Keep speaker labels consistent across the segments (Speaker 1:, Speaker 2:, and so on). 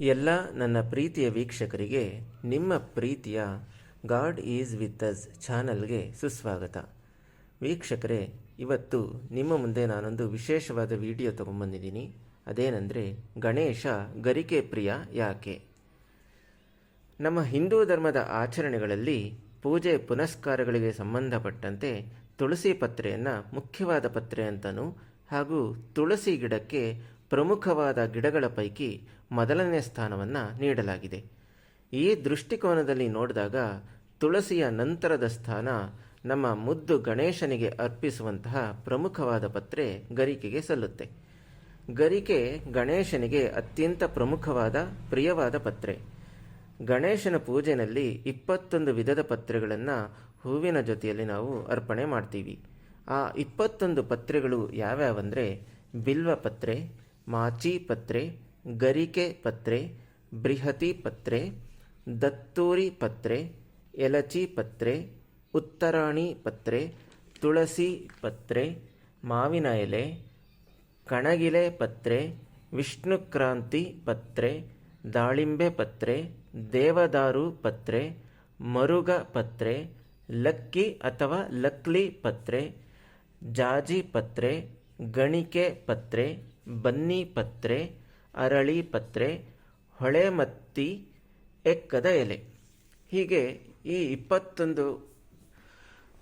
Speaker 1: ಎಲ್ಲ ನನ್ನ ಪ್ರೀತಿಯ ವೀಕ್ಷಕರಿಗೆ, ನಿಮ್ಮ ಪ್ರೀತಿಯ ಗಾಡ್ ಈಸ್ ವಿತ್ ಅಸ್ ಚಾನಲ್ಗೆ ಸುಸ್ವಾಗತ. ವೀಕ್ಷಕರೇ, ಇವತ್ತು ನಿಮ್ಮ ಮುಂದೆ ನಾನೊಂದು ವಿಶೇಷವಾದ ವಿಡಿಯೋ ತಗೊಂಬಂದಿದ್ದೀನಿ ಅದೇನೆಂದರೆ, ಗಣೇಶ ಗರಿಕೆ ಪ್ರಿಯ ಯಾಕೆ? ನಮ್ಮ ಹಿಂದೂ ಧರ್ಮದ ಆಚರಣೆಗಳಲ್ಲಿ ಪೂಜೆ ಪುನಸ್ಕಾರಗಳಿಗೆ ಸಂಬಂಧಪಟ್ಟಂತೆ ತುಳಸಿ ಪತ್ರೆಯನ್ನು ಮುಖ್ಯವಾದ ಪತ್ರೆ ಅಂತಲೂ ಹಾಗೂ ತುಳಸಿ ಗಿಡಕ್ಕೆ ಪ್ರಮುಖವಾದ ಗಿಡಗಳ ಪೈಕಿ ಮೊದಲನೇ ಸ್ಥಾನವನ್ನು ನೀಡಲಾಗಿದೆ. ಈ ದೃಷ್ಟಿಕೋನದಲ್ಲಿ ನೋಡಿದಾಗ ತುಳಸಿಯ ನಂತರದ ಸ್ಥಾನ ನಮ್ಮ ಮುದ್ದು ಗಣೇಶನಿಗೆ ಅರ್ಪಿಸುವಂತಹ ಪ್ರಮುಖವಾದ ಪತ್ರೆ ಗರಿಕೆಗೆ ಸಲ್ಲುತ್ತೆ. ಗರಿಕೆ ಗಣೇಶನಿಗೆ ಅತ್ಯಂತ ಪ್ರಮುಖವಾದ, ಪ್ರಿಯವಾದ ಪತ್ರೆ. ಗಣೇಶನ ಪೂಜೆಯಲ್ಲಿ ಇಪ್ಪತ್ತೊಂದು ವಿಧದ ಪತ್ರೆಗಳನ್ನು ಹೂವಿನ ಜೊತೆಯಲ್ಲಿ ನಾವು ಅರ್ಪಣೆ ಮಾಡ್ತೀವಿ. ಆ ಇಪ್ಪತ್ತೊಂದು ಪತ್ರೆಗಳು ಯಾವ್ಯಾವಂದರೆ ಬಿಲ್ವ ಪತ್ರೆ ಮಾಚಿ ಪತ್ರೆ, ಗರಿಕೆ ಪತ್ರೆ, ಬೃಹತಿ ಪತ್ರೆ, ದತ್ತೂರಿ ಪತ್ರೆ, ಎಲಚಿ ಪತ್ರೆ, ಉತ್ತರಾಣಿ ಪತ್ರೆ, ತುಳಸಿ ಪತ್ರೆ, ಮಾವಿನ ಎಲೆ, ಕಣಗಿಲೆ ಪತ್ರೆ, ವಿಷ್ಣುಕ್ರಾಂತಿ ಪತ್ರೆ, ದಾಳಿಂಬೆ ಪತ್ರೆ, ದೇವದಾರು ಪತ್ರೆ, ಮರುಗ ಪತ್ರೆ, ಲಕ್ಕಿ ಅಥವಾ ಲಕ್ಲಿ ಪತ್ರೆ, ಜಾಜಿ ಪತ್ರೆ, ಗಣಿಕೆ ಪತ್ರೆ ಬನ್ನಿ ಪತ್ರೆ, ಅರಳಿ ಪತ್ರೆ ಹೊಳೆಮತ್ತಿ ಎಕ್ಕದ ಎಲೆ. ಹೀಗೆ ಈ ಇಪ್ಪತ್ತೊಂದು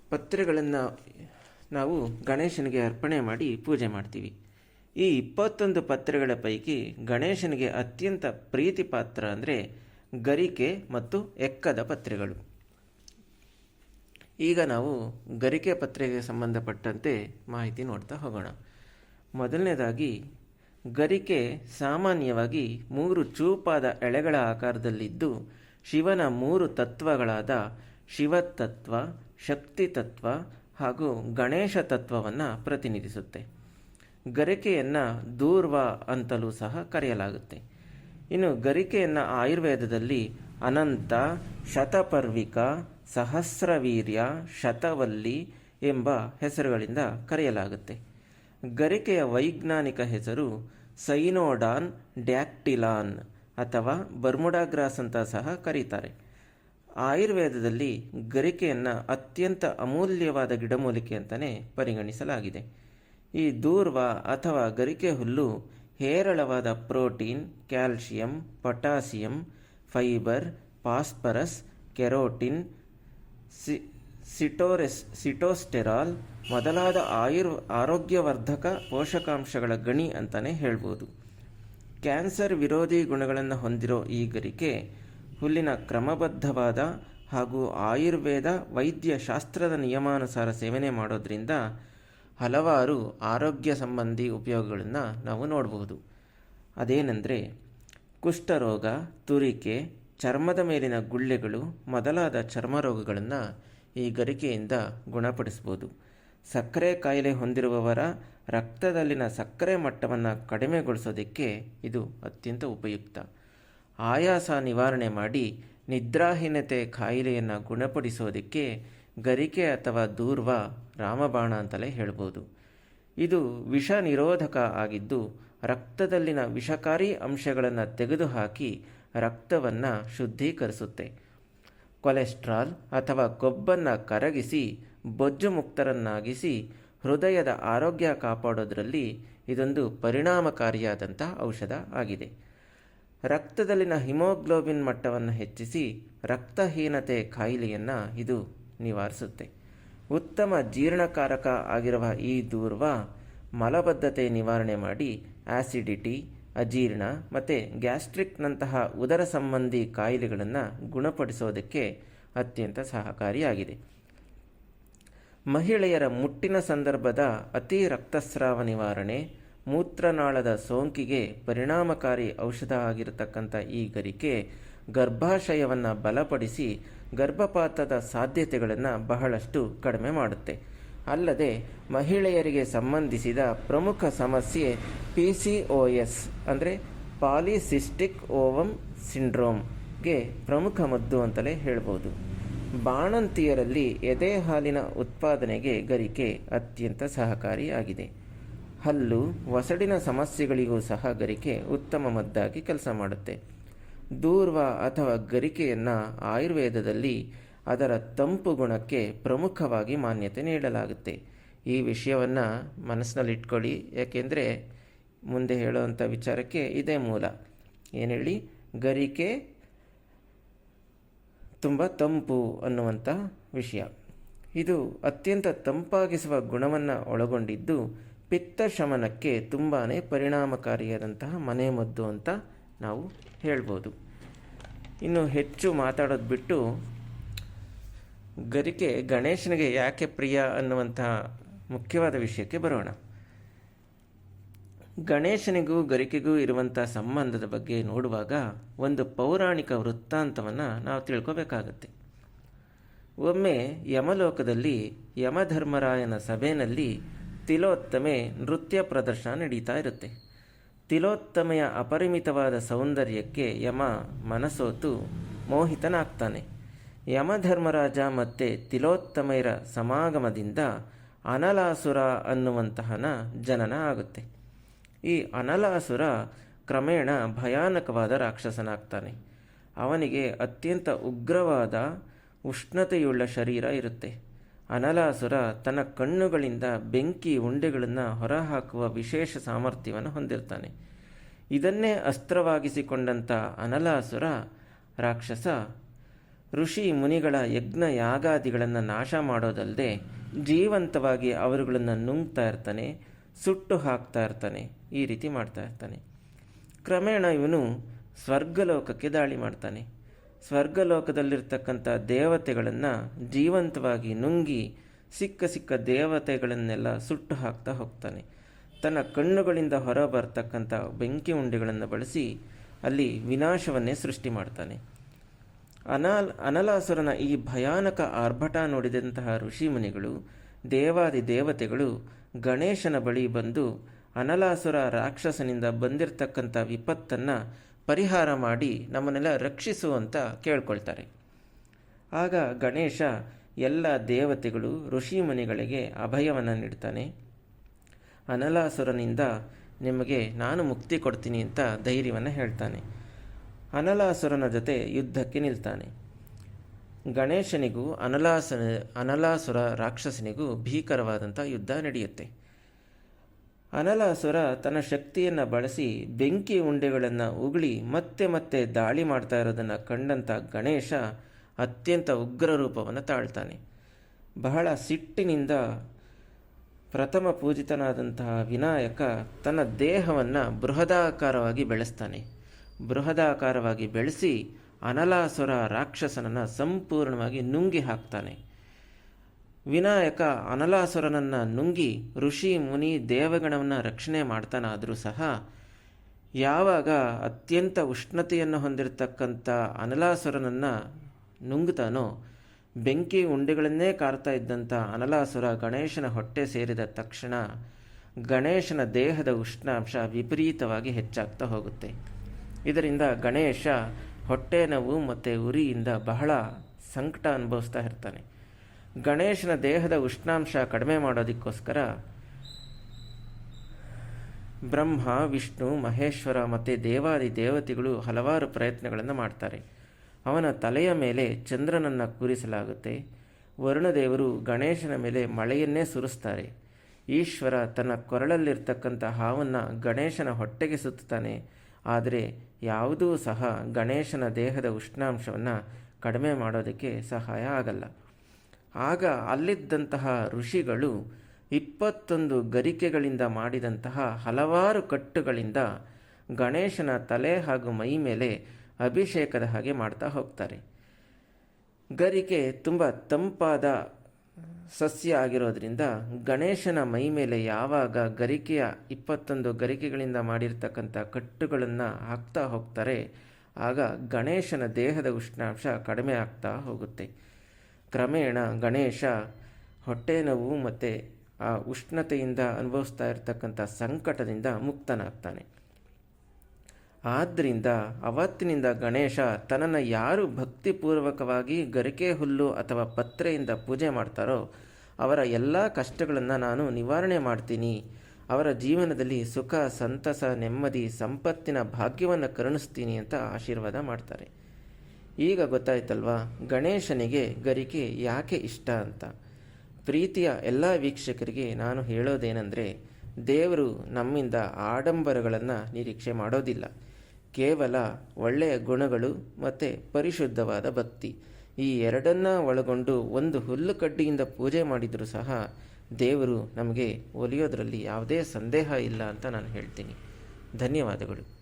Speaker 1: ಪತ್ರೆಗಳನ್ನು ನಾವು ಗಣೇಶನಿಗೆ ಅರ್ಪಣೆ ಮಾಡಿ ಪೂಜೆ ಮಾಡ್ತೀವಿ. ಈ ಇಪ್ಪತ್ತೊಂದು ಪತ್ರೆಗಳ ಪೈಕಿ ಗಣೇಶನಿಗೆ ಅತ್ಯಂತ ಪ್ರೀತಿ ಪಾತ್ರ ಅಂದರೆ ಗರಿಕೆ ಮತ್ತು ಎಕ್ಕದ ಪತ್ರೆಗಳು. ಈಗ ನಾವು ಗರಿಕೆ ಪತ್ರೆಗೆ ಸಂಬಂಧಪಟ್ಟಂತೆ ಮಾಹಿತಿ ನೋಡ್ತಾ ಹೋಗೋಣ. ಮೊದಲನೇದಾಗಿ, ಗರಿಕೆ ಸಾಮಾನ್ಯವಾಗಿ ಮೂರು ಚೂಪಾದ ಎಳೆಗಳ ಆಕಾರದಲ್ಲಿದ್ದು, ಶಿವನ ಮೂರು ತತ್ವಗಳಾದ ಶಿವತತ್ವ ಶಕ್ತಿ ತತ್ವ ಹಾಗೂ ಗಣೇಶ ತತ್ವವನ್ನು ಪ್ರತಿನಿಧಿಸುತ್ತೆ. ಗರಿಕೆಯನ್ನು ದೂರ್ವ ಅಂತಲೂ ಸಹ ಕರೆಯಲಾಗುತ್ತೆ. ಇನ್ನು ಗರಿಕೆಯನ್ನು ಆಯುರ್ವೇದದಲ್ಲಿ ಅನಂತ, ಶತಪರ್ವಿಕ, ಸಹಸ್ರವೀರ್ಯ, ಶತವಲ್ಲಿ ಎಂಬ ಹೆಸರುಗಳಿಂದ ಕರೆಯಲಾಗುತ್ತೆ. ಗರಿಕೆಯ ವೈಜ್ಞಾನಿಕ ಹೆಸರು ಸೈನೋಡಾನ್ ಡ್ಯಾಕ್ಟಿಲಾನ್ ಅಥವಾ ಬರ್ಮುಡಾಗ್ರಾಸ್ ಅಂತ ಸಹ ಕರೀತಾರೆ. ಆಯುರ್ವೇದದಲ್ಲಿ ಗರಿಕೆಯನ್ನು ಅತ್ಯಂತ ಅಮೂಲ್ಯವಾದ ಗಿಡಮೂಲಿಕೆ ಅಂತಲೇ ಪರಿಗಣಿಸಲಾಗಿದೆ. ಈ ದೂರ್ವ ಅಥವಾ ಗರಿಕೆ ಹುಲ್ಲು ಹೇರಳವಾದ protein, calcium, potassium, fibre, phosphorus, carotene, C, ಸಿಟೋರೆಸ್, sitosterol ಮೊದಲಾದ ಆಯುರ್, ಆರೋಗ್ಯವರ್ಧಕ ಪೋಷಕಾಂಶಗಳ ಗಣಿ ಅಂತಲೇ ಹೇಳ್ಬೋದು. ಕ್ಯಾನ್ಸರ್ ವಿರೋಧಿ ಗುಣಗಳನ್ನು ಹೊಂದಿರೋ ಈ ಗರಿಕೆ ಹುಲ್ಲಿನ ಕ್ರಮಬದ್ಧವಾದ ಹಾಗೂ ಆಯುರ್ವೇದ ವೈದ್ಯ ಶಾಸ್ತ್ರದ ನಿಯಮಾನುಸಾರ ಸೇವನೆ ಮಾಡೋದ್ರಿಂದ ಹಲವಾರು ಆರೋಗ್ಯ ಸಂಬಂಧಿ ಉಪಯೋಗಗಳನ್ನು ನಾವು ನೋಡಬಹುದು ಅದೇನೆಂದರೆ ಕುಷ್ಠರೋಗ ತುರಿಕೆ, ಚರ್ಮದ ಮೇಲಿನ ಗುಳ್ಳೆಗಳು ಮೊದಲಾದ ಚರ್ಮ ರೋಗಗಳನ್ನು ಈ ಗರಿಕೆಯಿಂದ ಗುಣಪಡಿಸ್ಬೋದು. ಸಕ್ಕರೆ ಕಾಯಿಲೆ ಹೊಂದಿರುವವರ ರಕ್ತದಲ್ಲಿನ ಸಕ್ಕರೆ ಮಟ್ಟವನ್ನು ಕಡಿಮೆಗೊಳಿಸೋದಕ್ಕೆ ಇದು ಅತ್ಯಂತ ಉಪಯುಕ್ತ. ಆಯಾಸ ನಿವಾರಣೆ ಮಾಡಿ ನಿದ್ರಾಹೀನತೆ ಕಾಯಿಲೆಯನ್ನು ಗುಣಪಡಿಸೋದಕ್ಕೆ ಗರಿಕೆ ಅಥವಾ ದೂರ್ವ ರಾಮಬಾಣ ಅಂತಲೇ ಹೇಳ್ಬೋದು. ಇದು ವಿಷ ನಿರೋಧಕ ಆಗಿದ್ದು ರಕ್ತದಲ್ಲಿನ ವಿಷಕಾರಿ ಅಂಶಗಳನ್ನು ತೆಗೆದುಹಾಕಿ ರಕ್ತವನ್ನು ಶುದ್ಧೀಕರಿಸುತ್ತೆ. ಕೊಲೆಸ್ಟ್ರಾಲ್ ಅಥವಾ ಕೊಬ್ಬನ್ನು ಕರಗಿಸಿ ಬೊಜ್ಜು ಮುಕ್ತರನ್ನಾಗಿಸಿ ಹೃದಯದ ಆರೋಗ್ಯ ಕಾಪಾಡೋದರಲ್ಲಿ ಇದೊಂದು ಪರಿಣಾಮಕಾರಿಯಾದಂಥ ಔಷಧ ಆಗಿದೆ. ರಕ್ತದಲ್ಲಿನ ಹಿಮೋಗ್ಲೋಬಿನ್ ಮಟ್ಟವನ್ನು ಹೆಚ್ಚಿಸಿ ರಕ್ತಹೀನತೆ ಕಾಯಿಲೆಯನ್ನು ಇದು ನಿವಾರಿಸುತ್ತೆ. ಉತ್ತಮ ಜೀರ್ಣಕಾರಕ ಆಗಿರುವ ಈ ದೂರ್ವ ಮಲಬದ್ಧತೆ ನಿವಾರಣೆ ಮಾಡಿ ಆಸಿಡಿಟಿ, ಅಜೀರ್ಣ ಮತ್ತು ಗ್ಯಾಸ್ಟ್ರಿಕ್ನಂತಹ ಉದರ ಸಂಬಂಧಿ ಕಾಯಿಲೆಗಳನ್ನು ಗುಣಪಡಿಸೋದಕ್ಕೆ ಅತ್ಯಂತ ಸಹಕಾರಿಯಾಗಿದೆ. ಮಹಿಳೆಯರ ಮುಟ್ಟಿನ ಸಂದರ್ಭದ ಅತಿ ರಕ್ತಸ್ರಾವ ನಿವಾರಣೆ, ಮೂತ್ರನಾಳದ ಸೋಂಕಿಗೆ ಪರಿಣಾಮಕಾರಿ ಔಷಧ ಆಗಿರತಕ್ಕಂಥ ಈ ಗರಿಕೆ ಗರ್ಭಾಶಯವನ್ನು ಬಲಪಡಿಸಿ ಗರ್ಭಪಾತದ ಸಾಧ್ಯತೆಗಳನ್ನು ಬಹಳಷ್ಟು ಕಡಿಮೆ ಮಾಡುತ್ತೆ. ಅಲ್ಲದೆ ಮಹಿಳೆಯರಿಗೆ ಸಂಬಂಧಿಸಿದ ಪ್ರಮುಖ ಸಮಸ್ಯೆ ಪಿ ಸಿ ಒ ಎಸ್ ಅಂದರೆ ಪಾಲಿಸಿಸ್ಟಿಕ್ ಓವಮ್ ಸಿಂಡ್ರೋಮ್ಗೆ ಪ್ರಮುಖ ಮದ್ದು ಅಂತಲೇ ಹೇಳ್ಬೋದು. ಬಾಣಂತಿಯರಲ್ಲಿ ಎದೆ ಹಾಲಿನ ಉತ್ಪಾದನೆಗೆ ಗರಿಕೆ ಅತ್ಯಂತ ಸಹಕಾರಿಯಾಗಿದೆ. ಹಲ್ಲು ಒಸಡಿನ ಸಮಸ್ಯೆಗಳಿಗೂ ಸಹ ಗರಿಕೆ ಉತ್ತಮ ಮದ್ದಾಗಿ ಕೆಲಸ ಮಾಡುತ್ತೆ. ದೂರ್ವ ಅಥವಾ ಗರಿಕೆಯನ್ನು ಆಯುರ್ವೇದದಲ್ಲಿ ಅದರ ತಂಪು ಗುಣಕ್ಕೆ ಪ್ರಮುಖವಾಗಿ ಮಾನ್ಯತೆ ನೀಡಲಾಗುತ್ತೆ. ಈ ವಿಷಯವನ್ನು ಮನಸ್ಸಿನಲ್ಲಿಟ್ಕೊಳ್ಳಿ. ಯಾಕೆಂದರೆ ಮುಂದೆ ಹೇಳುವಂಥ ವಿಚಾರಕ್ಕೆ ಇದೇ ಮೂಲ. ಏನು ಗರಿಕೆ ತುಂಬ ತಂಪು ಅನ್ನುವಂಥ ವಿಷಯ. ಇದು ಅತ್ಯಂತ ತಂಪಾಗಿಸುವ ಗುಣವನ್ನು ಒಳಗೊಂಡಿದ್ದು ಪಿತ್ತ ಶಮನಕ್ಕೆ ತುಂಬಾ ಪರಿಣಾಮಕಾರಿಯಾದಂತಹ ಮನೆಮದ್ದು ಅಂತ ನಾವು ಹೇಳ್ಬೋದು. ಇನ್ನು ಹೆಚ್ಚು ಮಾತಾಡೋದು ಬಿಟ್ಟು ಗರಿಕೆ ಗಣೇಶನಿಗೆ ಯಾಕೆ ಪ್ರಿಯ ಅನ್ನುವಂತಹ ಮುಖ್ಯವಾದ ವಿಷಯಕ್ಕೆ ಬರೋಣ. ಗಣೇಶನಿಗೂ ಗರಿಕೆಗೂ ಇರುವಂಥ ಸಂಬಂಧದ ಬಗ್ಗೆ ನೋಡುವಾಗ ಒಂದು ಪೌರಾಣಿಕ ವೃತ್ತಾಂತವನ್ನು ನಾವು ತಿಳ್ಕೋಬೇಕಾಗತ್ತೆ. ಒಮ್ಮೆ ಯಮಲೋಕದಲ್ಲಿ ಯಮಧರ್ಮರಾಯನ ಸಭೆಯಲ್ಲಿ ತಿಲೋತ್ತಮೆ ನೃತ್ಯ ಪ್ರದರ್ಶನ ನಡೀತಾ ಇರುತ್ತೆ. ತಿಲೋತ್ತಮೆಯ ಅಪರಿಮಿತವಾದ ಸೌಂದರ್ಯಕ್ಕೆ ಯಮ ಮನಸೋತು ಮೋಹಿತನಾಗ್ತಾನೆ. ಯಮಧರ್ಮರಾಜ ಮತ್ತು ತಿಲೋತ್ತಮೆಯರ ಸಮಾಗಮದಿಂದ ಅನಲಾಸುರ ಅನ್ನುವಂತಹನ ಜನನ ಆಗುತ್ತೆ. ಈ ಅನಲಾಸುರ ಕ್ರಮೇಣ ಭಯಾನಕವಾದ ರಾಕ್ಷಸನಾಗ್ತಾನೆ. ಅವನಿಗೆ ಅತ್ಯಂತ ಉಗ್ರವಾದ ಉಷ್ಣತೆಯುಳ್ಳ ಶರೀರ ಇರುತ್ತೆ. ಅನಲಾಸುರ ತನ್ನ ಕಣ್ಣುಗಳಿಂದ ಬೆಂಕಿ ಉಂಡೆಗಳನ್ನು ಹೊರಹಾಕುವ ವಿಶೇಷ ಸಾಮರ್ಥ್ಯವನ್ನು ಹೊಂದಿರ್ತಾನೆ. ಇದನ್ನೇ ಅಸ್ತ್ರವಾಗಿಸಿಕೊಂಡಂಥ ಅನಲಾಸುರ ರಾಕ್ಷಸ ಋಷಿ ಮುನಿಗಳ ಯಜ್ಞ ಯಾಗಾದಿಗಳನ್ನು ನಾಶ ಮಾಡೋದಲ್ಲದೆ ಜೀವಂತವಾಗಿ ಅವರುಗಳನ್ನು ನುಂಗ್ತಾ ಇರ್ತಾನೆ. ಸುಟ್ಟು ಹಾಕ್ತಾ ಇರ್ತಾನೆ, ಈ ರೀತಿ ಮಾಡ್ತಾ ಇರ್ತಾನೆ. ಕ್ರಮೇಣ ಇವನು ಸ್ವರ್ಗಲೋಕಕ್ಕೆ ದಾಳಿ ಮಾಡ್ತಾನೆ. ಸ್ವರ್ಗಲೋಕದಲ್ಲಿರ್ತಕ್ಕಂಥ ದೇವತೆಗಳನ್ನು ಜೀವಂತವಾಗಿ ನುಂಗಿ ಸಿಕ್ಕ ಸಿಕ್ಕ ದೇವತೆಗಳನ್ನೆಲ್ಲ ಸುಟ್ಟು ಹಾಕ್ತಾ ಹೋಗ್ತಾನೆ. ತನ್ನ ಕಣ್ಣುಗಳಿಂದ ಹೊರ ಬರ್ತಕ್ಕಂಥ ಬೆಂಕಿ ಉಂಡೆಗಳನ್ನು ಬಳಸಿ ಅಲ್ಲಿ ವಿನಾಶವನ್ನೇ ಸೃಷ್ಟಿ ಮಾಡ್ತಾನೆ. ಅನಾಲ್, ಅನಲಾಸುರನ ಈ ಭಯಾನಕ ಆರ್ಭಟ ನೋಡಿದಂತಹ ಋಷಿಮುನಿಗಳು, ದೇವಾದಿ ದೇವತೆಗಳು ಗಣೇಶನ ಬಳಿ ಬಂದು ಅನಲಾಸುರ ರಾಕ್ಷಸನಿಂದ ಬಂದಿರತಕ್ಕಂಥ ವಿಪತ್ತನ್ನು ಪರಿಹಾರ ಮಾಡಿ ನಮ್ಮನ್ನೆಲ್ಲ ರಕ್ಷಿಸು ಅಂತ ಕೇಳ್ಕೊಳ್ತಾರೆ. ಆಗ ಗಣೇಶ ಎಲ್ಲ ದೇವತೆಗಳು ಋಷಿಮುನಿಗಳಿಗೆ ಅಭಯವನ್ನು ನೀಡ್ತಾನೆ. ಅನಲಾಸುರನಿಂದ ನಿಮಗೆ ನಾನು ಮುಕ್ತಿ ಕೊಡ್ತೀನಿ ಅಂತ ಧೈರ್ಯವನ್ನು ಹೇಳ್ತಾನೆ. ಅನಲಾಸುರನ ಜೊತೆ ಯುದ್ಧಕ್ಕೆ ನಿಲ್ತಾನೆ. ಗಣೇಶನಿಗೂ ಅನಲಾಸನ, ಅನಲಾಸುರ ರಾಕ್ಷಸನಿಗೂ ಭೀಕರವಾದಂಥ ಯುದ್ಧ ನಡೆಯುತ್ತೆ. ಅನಲಾಸುರ ತನ್ನ ಶಕ್ತಿಯನ್ನು ಬಳಸಿ ಬೆಂಕಿ ಉಂಡೆಗಳನ್ನು ಉಗುಳಿ ಮತ್ತೆ ಮತ್ತೆ ದಾಳಿ ಮಾಡ್ತಾ ಇರೋದನ್ನು ಕಂಡಂಥ ಗಣೇಶ ಅತ್ಯಂತ ಉಗ್ರ ರೂಪವನ್ನು ತಾಳ್ತಾನೆ. ಬಹಳ ಸಿಟ್ಟಿನಿಂದ ಪ್ರಥಮ ಪೂಜಿತನಾದಂತಹ ವಿನಾಯಕ ತನ್ನ ದೇಹವನ್ನು ಬೃಹದಾಕಾರವಾಗಿ ಬೆಳೆಸ್ತಾನೆ. ಬೃಹದಾಕಾರವಾಗಿ ಬೆಳೆಸಿ ಅನಲಾಸುರ ರಾಕ್ಷಸನನ್ನು ಸಂಪೂರ್ಣವಾಗಿ ನುಂಗಿ ಹಾಕ್ತಾನೆ. ವಿನಾಯಕ ಅನಲಾಸುರನನ್ನು ನುಂಗಿ ಋಷಿ, ಮುನಿ, ದೇವಗಣವನ್ನು ರಕ್ಷಣೆ ಮಾಡ್ತಾನಾದರೂ ಸಹ ಯಾವಾಗ ಅತ್ಯಂತ ಉಷ್ಣತೆಯನ್ನು ಹೊಂದಿರತಕ್ಕಂಥ ಅನಲಾಸುರನನ್ನು ನುಂಗ್ತಾನೋ, ಬೆಂಕಿ ಉಂಡೆಗಳನ್ನೇ ಕಾರ್ತಾ ಇದ್ದಂಥ ಅನಲಾಸುರ ಗಣೇಶನ ಹೊಟ್ಟೆ ಸೇರಿದ ತಕ್ಷಣ ಗಣೇಶನ ದೇಹದ ಉಷ್ಣಾಂಶ ವಿಪರೀತವಾಗಿ ಹೆಚ್ಚಾಗ್ತಾ ಹೋಗುತ್ತೆ. ಇದರಿಂದ ಗಣೇಶ ಹೊಟ್ಟೆ ನೋವು ಮತ್ತು ಉರಿಯಿಂದ ಬಹಳ ಸಂಕಟ ಅನುಭವಿಸ್ತಾ ಇರ್ತಾನೆ. ಗಣೇಶನ ದೇಹದ ಉಷ್ಣಾಂಶ ಕಡಿಮೆ ಮಾಡೋದಕ್ಕೋಸ್ಕರ ಬ್ರಹ್ಮ, ವಿಷ್ಣು, ಮಹೇಶ್ವರ ಮತ್ತು ದೇವಾದಿ ದೇವತೆಗಳು ಹಲವಾರು ಪ್ರಯತ್ನಗಳನ್ನು ಮಾಡ್ತಾರೆ. ಅವನ ತಲೆಯ ಮೇಲೆ ಚಂದ್ರನನ್ನು ಕೂರಿಸಲಾಗುತ್ತೆ. ವರುಣದೇವರು ಗಣೇಶನ ಮೇಲೆ ಮಳೆಯನ್ನೇ ಸುರಿಸ್ತಾರೆ. ಈಶ್ವರ ತನ್ನ ಕೊರಳಲ್ಲಿರ್ತಕ್ಕಂಥ ಹಾವನ್ನು ಗಣೇಶನ ಹೊಟ್ಟೆಗೆ ಸುತ್ತಾನೆ ಆದರೆ ಯಾವುದೂ ಸಹ ಗಣೇಶನ ದೇಹದ ಉಷ್ಣಾಂಶವನ್ನು ಕಡಿಮೆ ಮಾಡೋದಕ್ಕೆ ಸಹಾಯ ಆಗಲ್ಲ. ಆಗ ಅಲ್ಲಿದ್ದಂತಹ ಋಷಿಗಳು ಇಪ್ಪತ್ತೊಂದು ಗರಿಕೆಗಳಿಂದ ಮಾಡಿದಂತಹ ಹಲವಾರು ಕಟ್ಟುಗಳಿಂದ ಗಣೇಶನ ತಲೆ ಹಾಗೂ ಮೈ ಮೇಲೆ ಅಭಿಷೇಕದ ಹಾಗೆ ಮಾಡ್ತಾ ಹೋಗ್ತಾರೆ. ಗರಿಕೆ ತುಂಬ ತಂಪಾದ ಸಸ್ಯ ಆಗಿರೋದ್ರಿಂದ ಗಣೇಶನ ಮೈ ಮೇಲೆ ಯಾವಾಗ ಗರಿಕೆಯ ಇಪ್ಪತ್ತೊಂದು ಗರಿಕೆಗಳಿಂದ ಮಾಡಿರ್ತಕ್ಕಂಥ ಕಟ್ಟುಗಳನ್ನು ಹಾಕ್ತಾ ಹೋಗ್ತಾರೆ, ಆಗ ಗಣೇಶನ ದೇಹದ ಉಷ್ಣಾಂಶ ಕಡಿಮೆ ಆಗ್ತಾ ಹೋಗುತ್ತೆ. ಕ್ರಮೇಣ ಗಣೇಶ ಹೊಟ್ಟೆ ನೋವು ಮತ್ತು ಆ ಉಷ್ಣತೆಯಿಂದ ಅನುಭವಿಸ್ತಾ ಇರತಕ್ಕಂಥ ಸಂಕಟದಿಂದ ಮುಕ್ತನಾಗ್ತಾನೆ. ಆದ್ದರಿಂದ ಅವತ್ತಿನಿಂದ ಗಣೇಶ ತನ್ನನ್ನು ಯಾರು ಭಕ್ತಿಪೂರ್ವಕವಾಗಿ ಗರಿಕೆ ಹುಲ್ಲು ಅಥವಾ ಪತ್ರೆಯಿಂದ ಪೂಜೆ ಮಾಡ್ತಾರೋ ಅವರ ಎಲ್ಲ ಕಷ್ಟಗಳನ್ನು ನಾನು ನಿವಾರಣೆ ಮಾಡ್ತೀನಿ. ಅವರ ಜೀವನದಲ್ಲಿ ಸುಖ, ಸಂತಸ, ನೆಮ್ಮದಿ, ಸಂಪತ್ತಿನ ಭಾಗ್ಯವನ್ನು ಕರುಣಿಸ್ತೀನಿ ಅಂತ ಆಶೀರ್ವಾದ ಮಾಡ್ತಾರೆ. ಈಗ ಗೊತ್ತಾಯ್ತಲ್ವಾ, ಗಣೇಶನಿಗೆ ಗರಿಕೆ ಯಾಕೆ ಇಷ್ಟ ಅಂತ? ಪ್ರೀತಿಯ ಎಲ್ಲ ವೀಕ್ಷಕರಿಗೆ ನಾನು ಹೇಳೋದೇನೆಂದರೆ, ದೇವರು ನಮ್ಮಿಂದ ಆಡಂಬರಗಳನ್ನು ನಿರೀಕ್ಷೆ ಮಾಡೋದಿಲ್ಲ. ಕೇವಲ ಒಳ್ಳೆಯ ಗುಣಗಳು ಮತ್ತು ಪರಿಶುದ್ಧವಾದ ಭಕ್ತಿ. ಈ ಎರಡನ್ನ ಒಳಗೊಂಡು ಒಂದು ಹುಲ್ಲು ಕಡ್ಡಿಯಿಂದ ಪೂಜೆ ಮಾಡಿದರೂ ಸಹ ದೇವರು ನಮಗೆ ಒಲಿಯೋದರಲ್ಲಿ ಯಾವುದೇ ಸಂದೇಹ ಇಲ್ಲ ಅಂತ ನಾನು ಹೇಳ್ತೀನಿ. ಧನ್ಯವಾದಗಳು.